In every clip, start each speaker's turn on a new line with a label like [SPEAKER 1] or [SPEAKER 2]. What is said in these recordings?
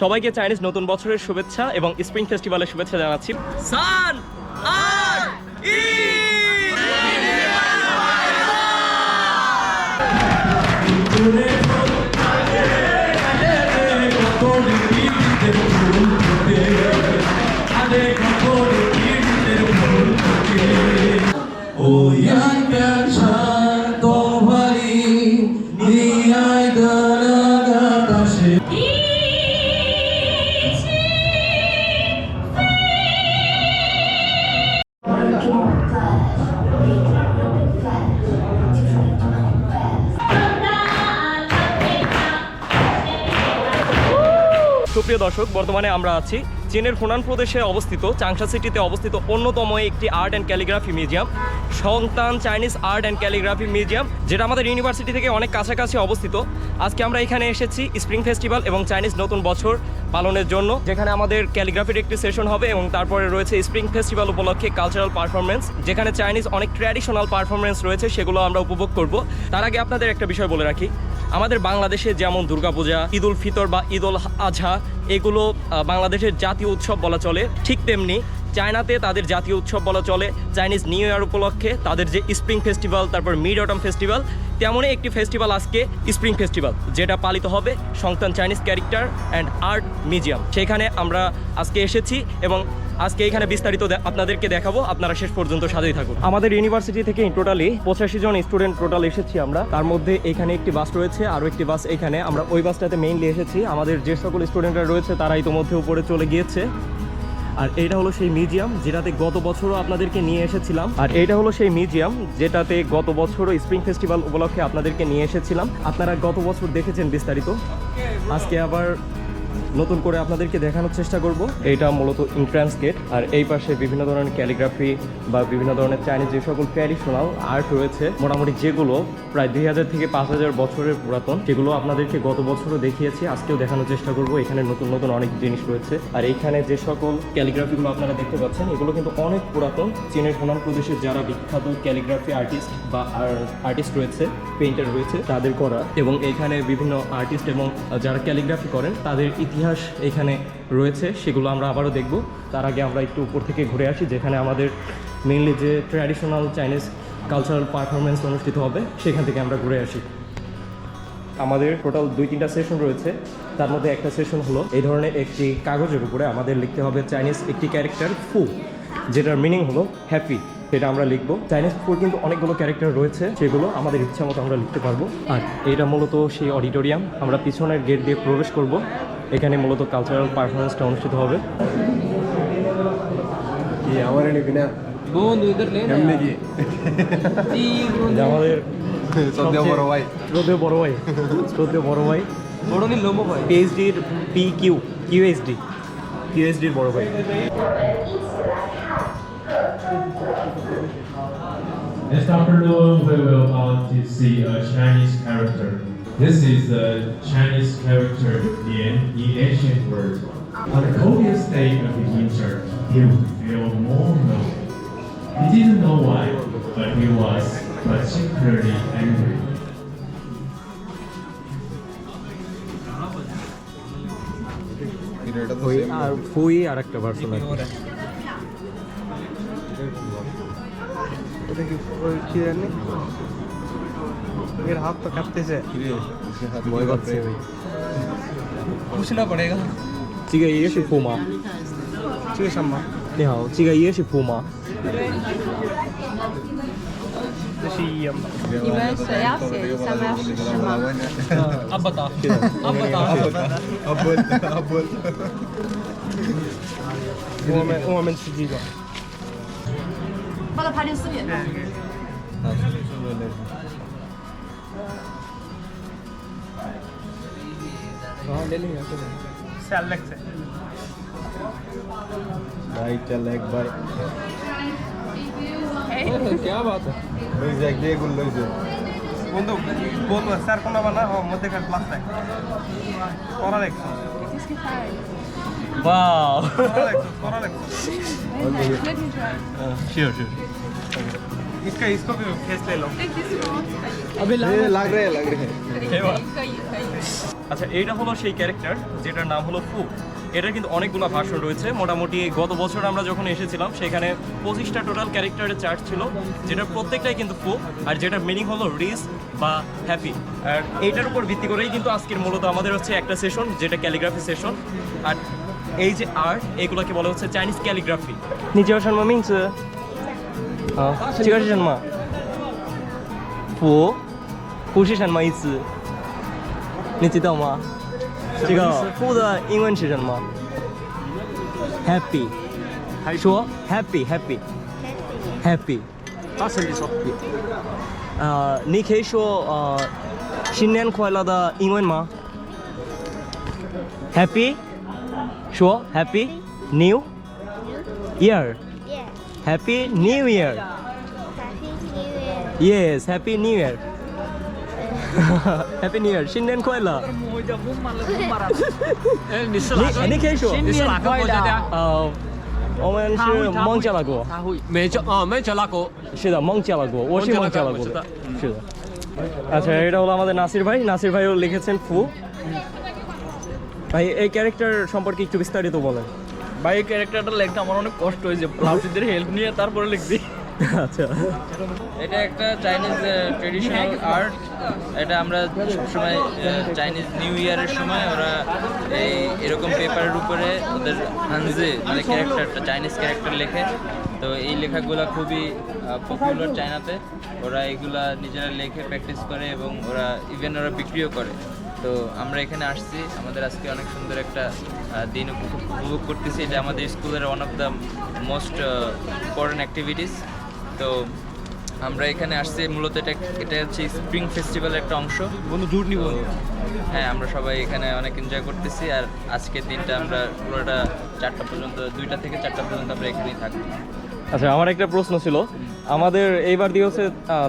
[SPEAKER 1] সবাইকে চাইনিজ নতুন বছরের শুভেচ্ছা এবং স্প্রিং ফেস্টিভ্যালের শুভেচ্ছা জানাচ্ছি। সান আর
[SPEAKER 2] 我
[SPEAKER 1] সুপ্রিয় দর্শক, বর্তমানে আমরা আছি চীনের ফুনান প্রদেশে অবস্থিত চাংশা সিটিতে অবস্থিত অন্যতম একটি আর্ট অ্যান্ড ক্যালিগ্রাফি মিউজিয়াম সন্তান Chinese art and calligraphy museum যেটা আমাদের ইউনিভার্সিটি থেকে অনেক কাছাকাছি অবস্থিত। আজকে আমরা এখানে এসেছি স্প্রিং ফেস্টিভ্যাল এবং চাইনিজ নতুন বছর পালনের জন্য, যেখানে আমাদের ক্যালিগ্রাফির একটি সেশন হবে এবং তারপরে রয়েছে স্প্রিং ফেস্টিভ্যাল উপলক্ষে কালচারাল পারফরমেন্স যেখানে চাইনিজ অনেক ট্র্যাডিশনাল পারফরমেন্স রয়েছে, সেগুলো আমরা উপভোগ করব। তার আগে আপনাদের একটা বিষয় বলে রাখি আমাদের বাংলাদেশে যেমন দুর্গাপূজা ঈদ উল ফিতর বা ঈদ উল আজহা, এগুলো বাংলাদেশের জাতীয় উৎসব বলা চলে। ঠিক তেমনি চায়নাতে তাদের জাতীয় উৎসব বলা চলে। চাইনিজ নিউ ইয়ার উপলক্ষে তাদের যে স্প্রিং ফেস্টিভ্যাল তারপর মিড অটম ফেস্টিভ্যাল তেমনই একটি ফেস্টিভ্যাল আজকে স্প্রিং ফেস্টিভ্যাল যেটা পালিত হবে সংস্থান Chinese character and art museum. সেখানে আমরা আজকে এসেছি এবং আজকে এখানে বিস্তারিত আপনাদেরকে দেখাবো। আপনারা শেষ পর্যন্ত সাথেই থাকুন। আমাদের ইউনিভার্সিটি থেকে টোটালি পঁচাশি জন স্টুডেন্ট টোটাল এসেছি আমরা। তার মধ্যে এখানে একটি বাস রয়েছে, আরও একটি বাস এখানে। আমরা ওই বাসটাতে মেইনলি এসেছি। আমাদের যে সকল স্টুডেন্টরা রয়েছে তারা ইতোমধ্যে উপরে চলে গিয়েছে। আর এটা হলো সেই মিউজিয়াম যেটাতে গত বছরও আপনাদেরকে নিয়ে এসেছিলাম। আর এটা হলো সেই মিউজিয়াম যেটাতে গত বছরও স্প্রিং ফেস্টিভ্যাল উপলক্ষে আপনাদেরকে নিয়ে এসেছিলাম। আপনারা গত বছর দেখেছেন বিস্তারিত। আজকে আবার নতুন করে আপনাদেরকে দেখানোর চেষ্টা করব। এটা মূলত এন্ট্রান্স গেট আর এই পাশে বিভিন্ন ধরনের ক্যালিগ্রাফি বা বিভিন্ন ধরনের চাইনিজ যে সকল ট্র্যাডিশনাল আর্ট রয়েছে, মোটামুটি যেগুলো প্রায় দুই হাজার থেকে পাঁচ হাজার বছরের পুরাতন সেগুলো আপনাদেরকে গত বছরও দেখিয়েছি, আজকেও দেখানোর চেষ্টা করব। এখানে নতুন নতুন অনেক জিনিস রয়েছে। আর এইখানে যে সকল ক্যালিগ্রাফিগুলো আপনারা দেখতে পাচ্ছেন, এগুলো কিন্তু অনেক পুরাতন। চীনের হোনান প্রদেশের যারা বিখ্যাত ক্যালিগ্রাফি আর্টিস্ট বা আর্টিস্ট রয়েছে পেইন্টার রয়েছে, তাদের করা। এবং এখানে বিভিন্ন আর্টিস্ট এবং যারা ক্যালিগ্রাফি করেন, তাদের ইতিহাস এখানে রয়েছে, সেগুলো আমরা আবারও দেখব। তার আগে আমরা একটু উপর থেকে ঘুরে আসি, যেখানে আমাদের মেনলি যে ট্র্যাডিশনাল চাইনিজ কালচারাল পারফরমেন্স অনুষ্ঠিত হবে, সেখান থেকে আমরা ঘুরে আসি। আমাদের টোটাল দুই তিনটা সেশন রয়েছে। তার মধ্যে একটা সেশন হলো, এই ধরনের একটি কাগজের উপরে আমাদের লিখতে হবে চাইনিজ একটি ক্যারেক্টার ফু যেটার মিনিং হলো হ্যাপি সেটা আমরা লিখব। চাইনিজ ফুড কিন্তু অনেকগুলো ক্যারেক্টার রয়েছে, সেগুলো আমাদের ইচ্ছা মতো আমরা লিখতে পারব। আর এটা মূলত সেই অডিটোরিয়াম আমরা পিছনের গেট দিয়ে প্রবেশ করব। এখানে মূলত কালচারাল পারফরমেন্সটা অনুষ্ঠিত হবে। আমাদের
[SPEAKER 2] বড় ভাই।
[SPEAKER 1] শ্রদ্ধেয় বড় ভাই শ্রদ্ধেয় বড় ভাই। পিএইচডির পি কিউ কিউএসডি কিউএসডির বড় ভাই।
[SPEAKER 3] This afternoon, we will want to see a Chinese character. This is the Chinese character Lian in ancient world. On the coldest day of the winter, he would feel more lonely. He didn't know why, but he was particularly angry.
[SPEAKER 1] ওই আর ফুই আর একটা version আছে
[SPEAKER 4] এটা কি ওই কি জানি এর হাত তো কাঁপতেছে
[SPEAKER 1] ভয় পাচ্ছে
[SPEAKER 5] পুষনা পড়েগা
[SPEAKER 1] 这个也是铺吗？
[SPEAKER 4] 这个什么？
[SPEAKER 1] 你好，这个也是铺吗？
[SPEAKER 4] 这是一样的。
[SPEAKER 6] 你们谁要写上面是什么？
[SPEAKER 5] 阿伯达，阿伯达，阿伯达，阿伯达。
[SPEAKER 4] 我们我们吃几个？
[SPEAKER 6] 报了八六四点钟。频。
[SPEAKER 5] हां ले लेंगे चलो
[SPEAKER 4] স্যাল লাগছে
[SPEAKER 2] ভাই চল একবার
[SPEAKER 5] क्या बात है
[SPEAKER 2] লই যাক দিয়ে গুল লই যাক
[SPEAKER 4] বন্ধু বন্ধু স্যার কোন বানা ও মধ্যে কার ক্লাস নাই করা দেখছো
[SPEAKER 1] Wow!
[SPEAKER 4] করা দেখছো করা দেখছো
[SPEAKER 1] sure, sure.
[SPEAKER 4] इसका इसको भी फेस ले लो।
[SPEAKER 5] अबे
[SPEAKER 6] लग रहे लग रहे।
[SPEAKER 1] আচ্ছা এইটা হলো সেই ক্যারেক্টার যেটার নাম হলো ফু। এটার কিন্তু অনেকগুলো ভাষণ রয়েছে। মোটামুটি গত বছর আমরা যখন এসেছিলাম সেখানে পঁচিশটা টোটাল ক্যারেক্টারের চার্ট ছিল যেটার প্রত্যেকটাই কিন্তু ফু আর যেটা মিনিং হলো রিস বা হ্যাপি। আর এইটার উপর ভিত্তি করেই কিন্তু আজকের মূলত আমাদের হচ্ছে একটা সেশন যেটা ক্যালিগ্রাফি সেশন আর এই যে আর্ট এগুলোকে বলা হচ্ছে চাইনিজ ক্যালিগ্রাফি নিজে আসার মামিংস 啊，这个是什么？不，不是什么意思？你知道吗？这个“福”的英文是什么？Happy，还说 Happy Happy Happy。
[SPEAKER 5] 大声地说。
[SPEAKER 1] 呃，你可以说呃新年快乐的英文吗？Happy，说 Happy New Year。
[SPEAKER 7] Yeah.
[SPEAKER 1] Happy New Year。
[SPEAKER 7] Happy New Year.
[SPEAKER 1] Yes, Happy New Year。Happy New Year，新年快乐。
[SPEAKER 5] 哎，你是哪个？
[SPEAKER 1] 你你可以说
[SPEAKER 5] 你是哪个国家的？
[SPEAKER 1] 呃，我们是孟加拉国。
[SPEAKER 5] 他会美加啊，美加拉国。
[SPEAKER 1] 是的，孟加拉国，我是孟加拉国的。是的。আচ্ছা এটা হলো আমাদের নাসির ভাই নাসির ভাইও লিখেছেন ফু ভাই এই ক্যারেক্টার সম্পর্কে একটু বিস্তারিত বলেন
[SPEAKER 5] ভাই এই ক্যারেক্টারটা লিখতে আমার অনেক কষ্ট হয়েছে। লাউসিদের হেল্প নিয়ে তারপরে লিখছি
[SPEAKER 1] আচ্ছা।
[SPEAKER 8] এটা একটা চাইনিজ ট্রেডিশনাল আর্ট এটা আমরা সবসময় চাইনিজ নিউ ইয়ারের সময় ওরা এই এরকম পেপারের উপরে ওদের হানজে মানে ক্যারেক্টারটা চাইনিজ ক্যারেক্টার লেখে। তো এই লেখাগুলো খুবই পপুলার চায়নাতে ওরা এগুলা নিজেরা লেখে প্র্যাকটিস করে এবং ওরা ইভেন ওরা বিক্রিও করে। তো আমরা এখানে আসছি। আমাদের আজকে অনেক সুন্দর একটা দিন উপভোগ করতেছি। এটা আমাদের স্কুলের one of the most important activities তো আমরা এখানে আসছি। মূলত এটা এটা হচ্ছে স্প্রিং ফেস্টিভ্যালের একটা অংশ।
[SPEAKER 5] বন্ধু জুট নিব।
[SPEAKER 8] হ্যাঁ আমরা সবাই এখানে অনেক এনজয় করতেছি। আর আজকের দিনটা আমরা পুরোটা চারটা পর্যন্ত দুইটা থেকে চারটা পর্যন্ত আমরা এখানেই থাকব।
[SPEAKER 1] আচ্ছা আমার একটা প্রশ্ন ছিল। আমাদের এইবার দিয়ে হচ্ছে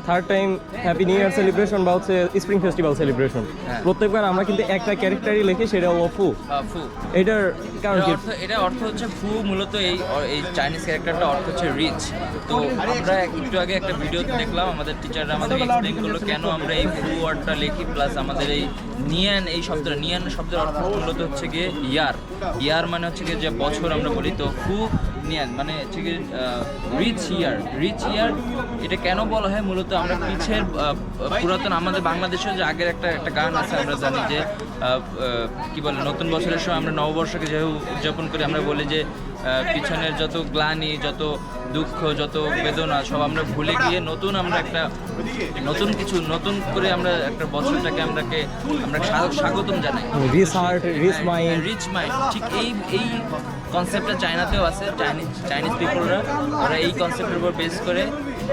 [SPEAKER 1] third time happy new year celebration বা হচ্ছে স্প্রিং ফেস্টিভ্যাল সেলিব্রেশন। প্রত্যেকবার আমরা কিন্তু একটা ক্যারেক্টারই লিখি সেটা হলো ফু
[SPEAKER 8] ফু।
[SPEAKER 1] এটার কারণ কি?
[SPEAKER 8] অর্থ এটা অর্থ হচ্ছে ফু মূলত এই এই চাইনিজ ক্যারেক্টারটা অর্থ হচ্ছে রিচ তো আমরা একটু আগে একটা ভিডিও দেখলাম আমাদের টিচাররা আমাদের এক্সপ্লেন করল কেন আমরা এই ফু ওয়ার্ডটা লিখি প্লাস আমাদের এই নিয়ান এই শব্দটা নিয়ান শব্দের অর্থ মূলত হচ্ছে গিয়ে ইয়ার। ইয়ার মানে হচ্ছে গিয়ে যে বছর আমরা বলি। তো ফু নিয়ান মানে হচ্ছে গিয়ে রিচ ইয়ার রিচ ইয়ার এটা কেন বলা হয়? মূলত আমরা পিছের পুরাতন আমাদের বাংলাদেশেও যে আগের একটা একটা গান আছে আমরা জানি যে কি বলে নতুন বছরের সময় আমরা নববর্ষকে যেহেতু উদযাপন করি আমরা বলি যে পিছনের যত গ্লানি যত দুঃখ যত বেদনা সব আমরা ভুলে গিয়ে নতুন আমরা একটা নতুন কিছু নতুন করে আমরা একটা বছরটাকে আমরাকে আমরা স্বাগতম জানাই। রিচ মাইন্ড ঠিক এই এই কনসেপ্টটা চায়নাতেও আছে চাইনিজ চাইনিজ পিপলরা ওরা এই কনসেপ্টের উপর বেস করে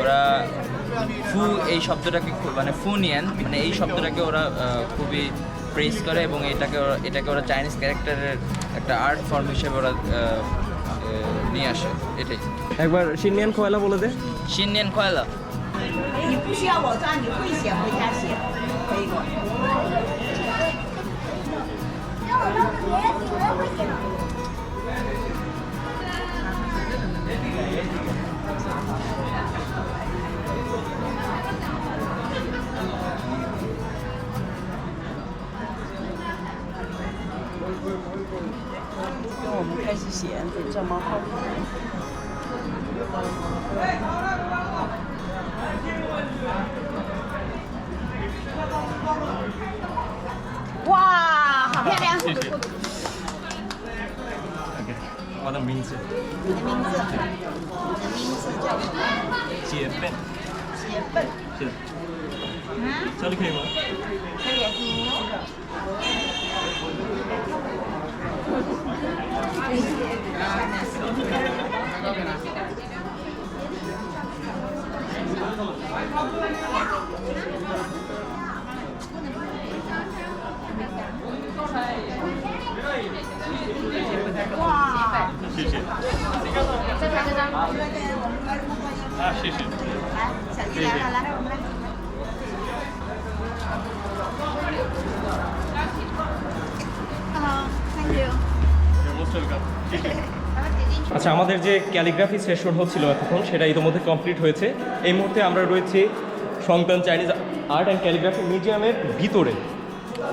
[SPEAKER 8] ওরা ফু এই শব্দটাকে খুব মানে ফুনিয়ান মানে এই শব্দটাকে ওরা খুবই প্রেস করে এবং এটাকে ওরা এটাকে ওরা চাইনিজ ক্যারেক্টারের একটা আর্ট ফর্ম হিসেবে ওরা নিয়ে আসে এটাই।
[SPEAKER 1] একবার সিনিয়ান খোয়ালা বলে দে।
[SPEAKER 8] সিনিয়ান খয়লা
[SPEAKER 9] 你不我
[SPEAKER 10] 们开始写字，这么好。
[SPEAKER 1] আচ্ছা আমাদের যে ক্যালিগ্রাফি সেশন হচ্ছিল এতক্ষণ, সেটা ইতিমধ্যে কমপ্লিট হয়েছে। এই মুহূর্তে আমরা রয়েছি সন্তান চাইনিজ আর্ট অ্যান্ড ক্যালিগ্রাফি মিউজিয়ামের ভিতরে।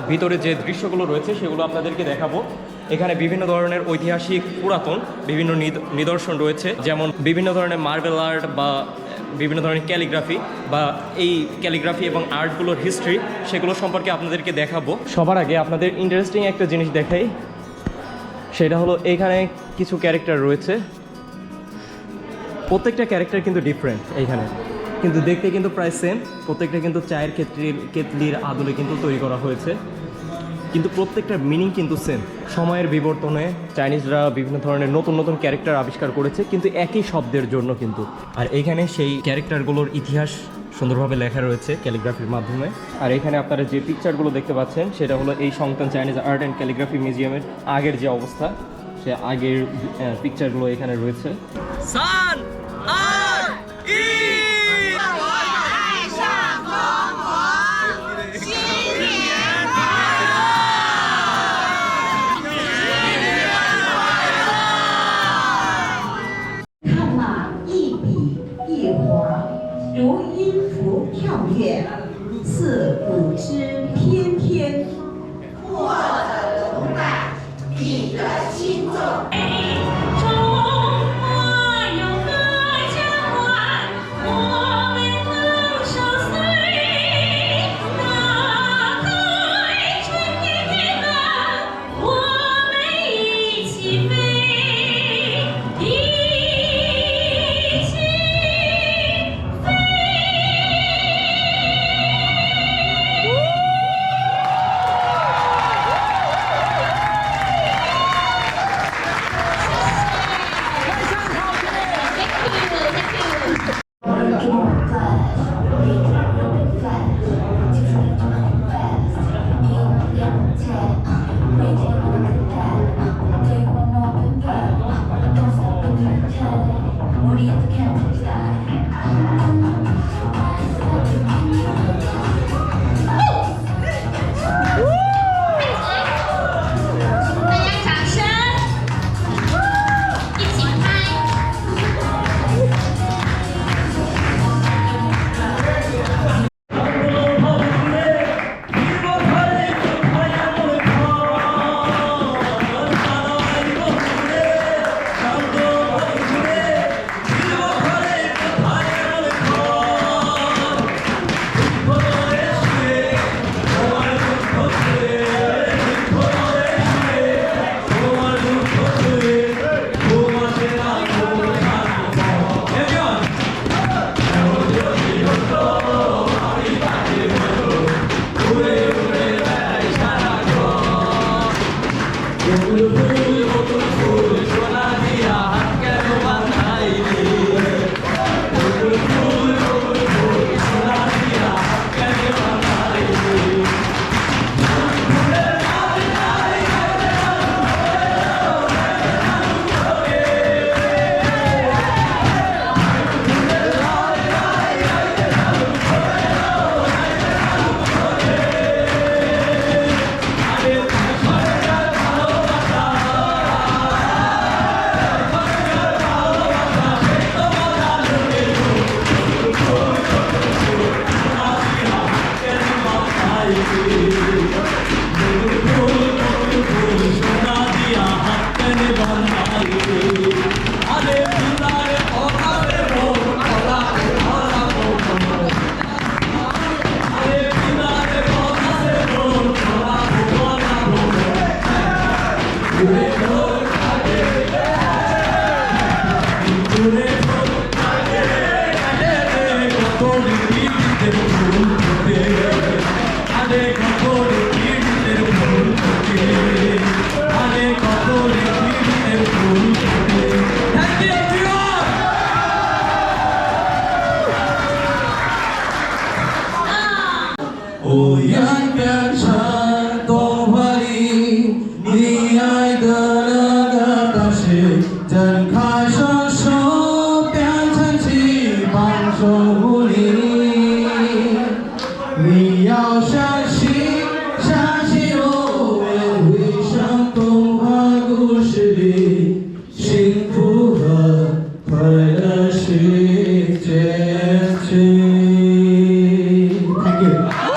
[SPEAKER 11] ভিতরে যে দৃশ্যগুলো রয়েছে, সেগুলো আপনাদেরকে দেখাবো। এখানে বিভিন্ন ধরনের ঐতিহাসিক পুরাতন, বিভিন্ন নিদ- নিদর্শন রয়েছে। যেমন বিভিন্ন ধরনের মার্বেল আর্ট বা বিভিন্ন ধরনের ক্যালিগ্রাফি বা এই ক্যালিগ্রাফি এবং আর্টগুলোর হিস্ট্রি সেগুলো সম্পর্কে আপনাদেরকে দেখাবো। সবার আগে আপনাদের ইন্টারেস্টিং একটা জিনিস দেখাই। সেটা হলো এখানে কিছু ক্যারেক্টার রয়েছে। প্রত্যেকটা ক্যারেক্টার কিন্তু ডিফারেন্ট এইখানে কিন্তু দেখতে কিন্তু প্রায় সেম প্রত্যেকটা কিন্তু চায়ের ক্ষেত্রির কেতলির আদলে কিন্তু তৈরি করা হয়েছে। কিন্তু প্রত্যেকটার মিনিং কিন্তু সেম সময়ের বিবর্তনে চাইনিজরা বিভিন্ন ধরনের নতুন নতুন ক্যারেক্টার আবিষ্কার করেছে, কিন্তু একই শব্দের জন্য কিন্তু। আর এইখানে সেই ক্যারেক্টারগুলোর ইতিহাস সুন্দরভাবে লেখা রয়েছে ক্যালিগ্রাফির মাধ্যমে। আর এখানে আপনারা যে পিকচারগুলো দেখতে পাচ্ছেন, সেটা হলো এই সংতান চাইনিজ আর্ট অ্যান্ড ক্যালিগ্রাফি মিউজিয়ামের আগের যে অবস্থা, সে আগের পিকচারগুলো এখানে রয়েছে।
[SPEAKER 1] সান আর
[SPEAKER 12] 我
[SPEAKER 2] 愿变成童话里你爱的那个大师，睁开双手变成翅膀守护你。你要相信，相信我们会像童话故事里，幸福和快乐是结局。Thank you.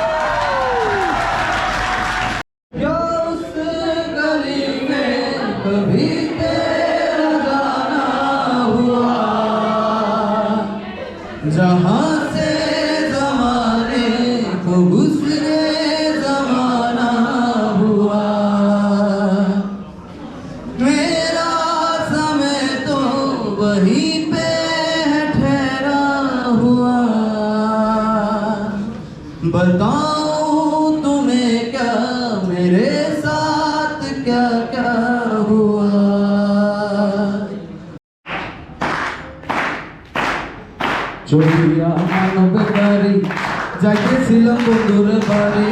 [SPEAKER 2] চলিয়া মানব গাড়ি যাইতেছিলাম বন্ধুর বাড়ি।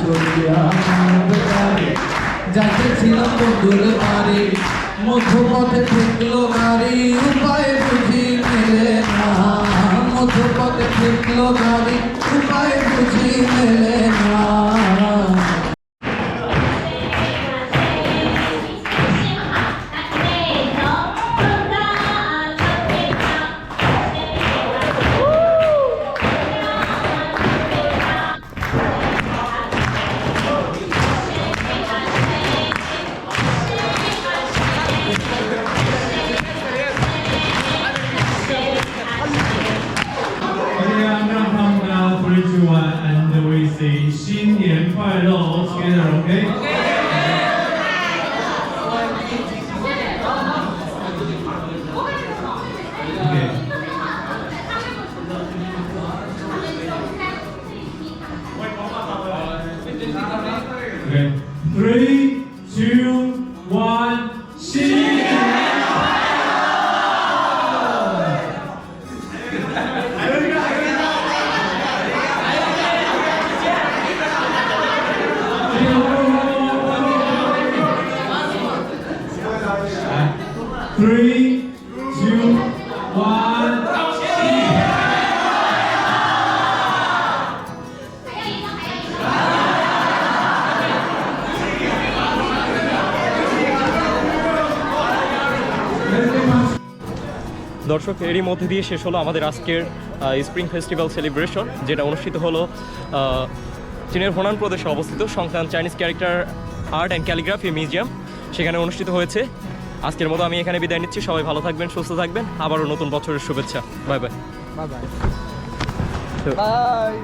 [SPEAKER 2] চলিয়া মানব গাড়ি যাইতেছিলাম বন্ধুর বাড়ি। মধ্যপথে ঠেকলো গাড়ি, উপায় বুঝি মেলে না। মধ্যপথে ঠেকলো গাড়ি, উপায় বুঝি মেলে না।
[SPEAKER 1] দর্শক এরই মধ্যে দিয়ে শেষ হলো আমাদের আজকের স্প্রিং ফেস্টিভ্যাল সেলিব্রেশন যেটা অনুষ্ঠিত হলো চীনের হোনান প্রদেশে অবস্থিত সংক্রান্ত Chinese character art and calligraphy museum সেখানে অনুষ্ঠিত হয়েছে। আজকের মতো আমি এখানে বিদায় নিচ্ছি সবাই ভালো থাকবেন সুস্থ থাকবেন আবারও নতুন বছরের শুভেচ্ছা। Bye bye
[SPEAKER 5] bye